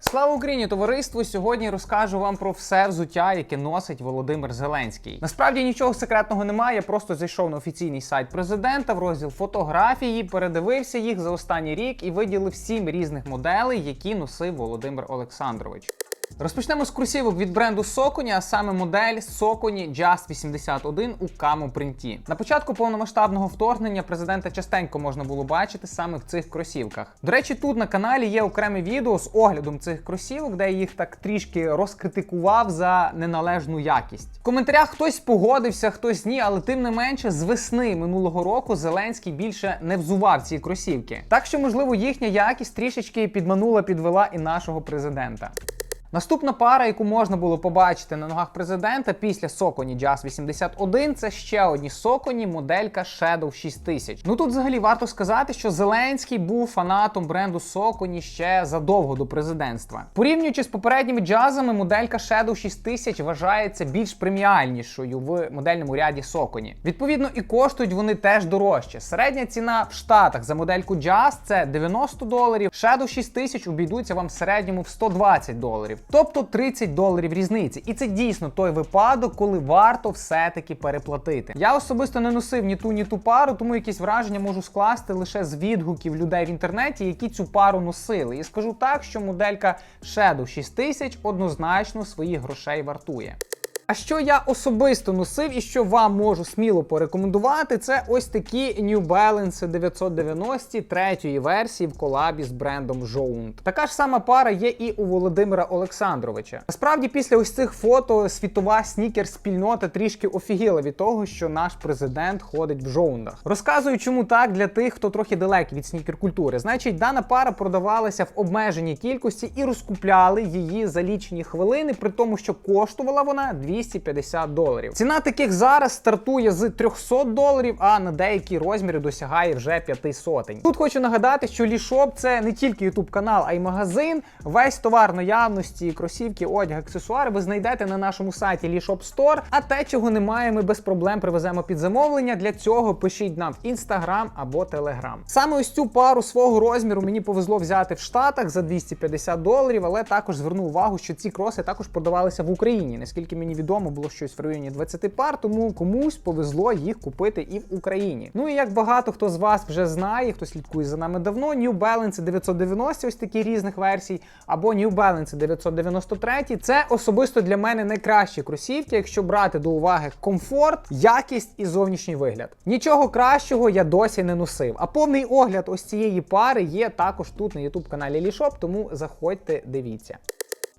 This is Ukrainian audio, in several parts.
Слава Україні, товариство! Сьогодні розкажу вам про все взуття, яке носить Володимир Зеленський. Насправді нічого секретного немає. Я просто зайшов на офіційний сайт президента в розділ фотографії, передивився їх за останній рік і виділив сім різних моделей, які носив Володимир Олександрович. Розпочнемо з курсівок від бренду Socony, а саме модель Socony Just 81 у камо принті. На початку повномасштабного вторгнення президента частенько можна було бачити саме в цих кросівках. До речі, тут на каналі є окреме відео з оглядом цих кросівок, де я їх так трішки розкритикував за неналежну якість. В коментарях хтось погодився, хтось ні, але тим не менше, з весни минулого року Зеленський більше не взував ці кросівки. Так що, можливо, їхня якість трішечки підманула, підвела і нашого президента. Наступна пара, яку можна було побачити на ногах президента після Socony Jazz 81, це ще одні Socony моделька Shadow 6000. Ну тут взагалі варто сказати, що Зеленський був фанатом бренду Socony ще задовго до президентства. Порівнюючи з попередніми джазами, моделька Shadow 6000 вважається більш преміальнішою в модельному ряді Socony. Відповідно, і коштують вони теж дорожче. Середня ціна в Штатах за модельку Jazz це 90 доларів. Shadow 6000 обійдуться вам в середньому в 120 доларів. Тобто 30 доларів різниці. І це дійсно той випадок, коли варто все-таки переплатити. Я особисто не носив ні ту, ні ту пару, тому якісь враження можу скласти лише з відгуків людей в інтернеті, які цю пару носили. І скажу так, що моделька Shadow 6000 однозначно своїх грошей вартує. А що я особисто носив і що вам можу сміло порекомендувати, це ось такі New Balance 990 третьої версії в колабі з брендом Jound. Така ж сама пара є і у Володимира Олександровича. Насправді, після ось цих фото світова снікер-спільнота трішки офігіла від того, що наш президент ходить в жоундах. Розказую, чому так для тих, хто трохи далекий від снікер-культури. Значить, дана пара продавалася в обмеженій кількості і розкупляли її за лічені хвилини, при тому, що коштувала вона 250 доларів. Ціна таких зараз стартує з 300 доларів, а на деякі розміри досягає вже 5 сотень. Тут хочу нагадати, що Лішоп це не тільки YouTube канал, а й магазин. Весь товар наявності, кросівки, одяг, аксесуари ви знайдете на нашому сайті Lishop Store. А те, чого немає, ми без проблем привеземо під замовлення. Для цього пишіть нам в Instagram або Telegram. Саме ось цю пару свого розміру мені повезло взяти в Штатах за 250 доларів, але також зверну увагу, що ці кроси також продавалися в Україні. Наскільки мені відомо, було щось в районі 20 пар, тому комусь повезло їх купити і в Україні. Ну і як багато хто з вас вже знає, хто слідкує за нами давно, New Balance 990, ось такі різних версій, або New Balance 993. Це особисто для мене найкращі кросівки, якщо брати до уваги комфорт, якість і зовнішній вигляд. Нічого кращого я досі не носив. А повний огляд ось цієї пари є також тут на YouTube каналі Лішоп, тому заходьте, дивіться.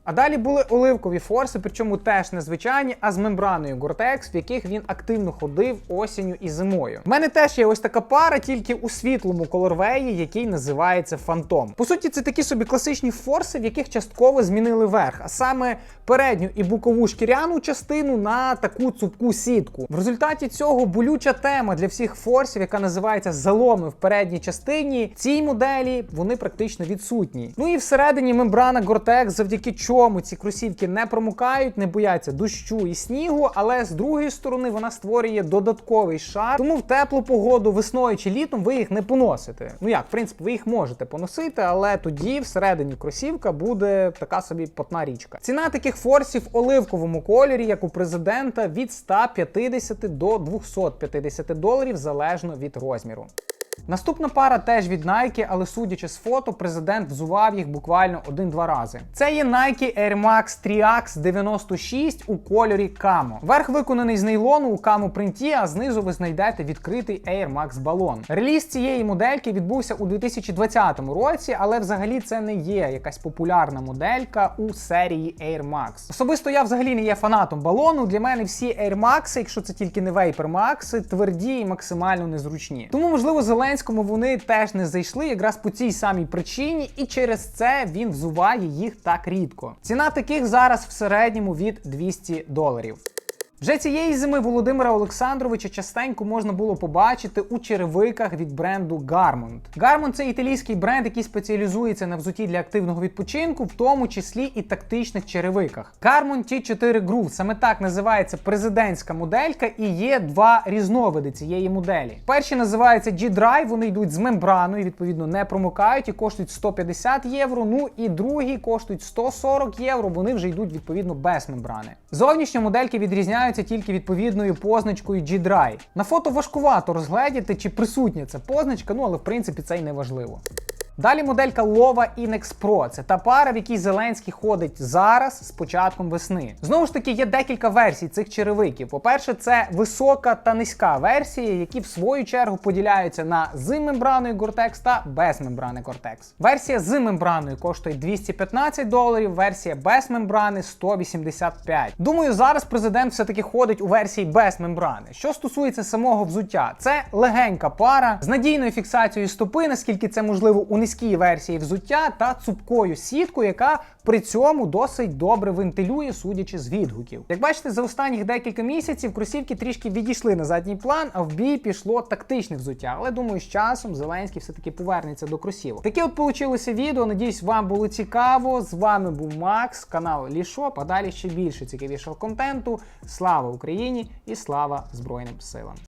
А далі були оливкові форси, причому теж незвичайні, а з мембраною Gore-Tex, в яких він активно ходив осінню і зимою. У мене теж є ось така пара, тільки у світлому колорвеї, який називається Фантом. По суті, це такі собі класичні форси, в яких частково змінили верх, а саме передню і бокову шкіряну частину на таку цупку сітку. В результаті цього болюча тема для всіх форсів, яка називається заломи в передній частині. Цій моделі вони практично відсутні. Ну і всередині мембрана Gore-Tex, завдяки чому ці кросівки не промокають, не бояться дощу і снігу, але з другої сторони вона створює додатковий шар. Тому в теплу погоду весною чи літом ви їх не поносите. Ну як, в принципі, ви їх можете поносити, але тоді всередині кросівка буде така собі потна річка. Ціна таких форсів оливковому кольорі, як у президента, від 150 до 250 доларів залежно від розміру. Наступна пара теж від Nike, але судячи з фото, президент взував їх буквально один-два рази. Це є Nike Air Max 3X 96 у кольорі Camo. Верх виконаний з нейлону у Camo принті, а знизу ви знайдете відкритий Air Max балон. Реліз цієї модельки відбувся у 2020 році, але взагалі це не є якась популярна моделька у серії Air Max. Особисто я взагалі не є фанатом балону. Для мене всі Air Max, якщо це тільки не Vapor Max, тверді і максимально незручні. Тому, можливо, Зеленському вони теж не зайшли якраз по цій самій причині, і через це він взуває їх так рідко. Ціна таких зараз в середньому від 200 доларів. Вже цієї зими Володимира Олександровича частенько можна було побачити у черевиках від бренду Garmont. Garmont – це італійський бренд, який спеціалізується на взуті для активного відпочинку, в тому числі і тактичних черевиках. Garmont T4 Groove, саме так називається президентська моделька, і є два різновиди цієї моделі. Перші називаються G-Drive, вони йдуть з мембраною, відповідно не промокають і коштують 150 євро. Ну і другі коштують 140 євро. Вони вже йдуть відповідно без мембрани. Зовнішні модельки відрізняються тільки відповідною позначкою G-Drive. На фото важкувато розгледіти, чи присутня ця позначка, ну але в принципі це й не важливо. Далі моделька Lova Inex Pro. Це та пара, в якій Зеленський ходить зараз з початком весни. Знову ж таки, є декілька версій цих черевиків. По-перше, це висока та низька версії, які в свою чергу поділяються на з мембраною Gore-Tex та без мембрани Gore-Tex. Версія з мембраною коштує 215 доларів, версія без мембрани 185. Думаю, зараз президент все-таки ходить у версії без мембрани. Що стосується самого взуття, це легенька пара з надійною фіксацією стопи, наскільки це можливо у низькій версії взуття, та цупкою сіткою, яка при цьому досить добре вентилює, судячи з відгуків. Як бачите, за останніх декілька місяців кросівки трішки відійшли на задній план, а в бій пішло тактичне взуття. Але думаю, з часом Зеленський все-таки повернеться до кросівок. Таке от получилося відео. Надіюсь, вам було цікаво. З вами був Макс, канал Лішоп. А далі ще більше цікавішого контенту. Слава Україні і слава Збройним силам!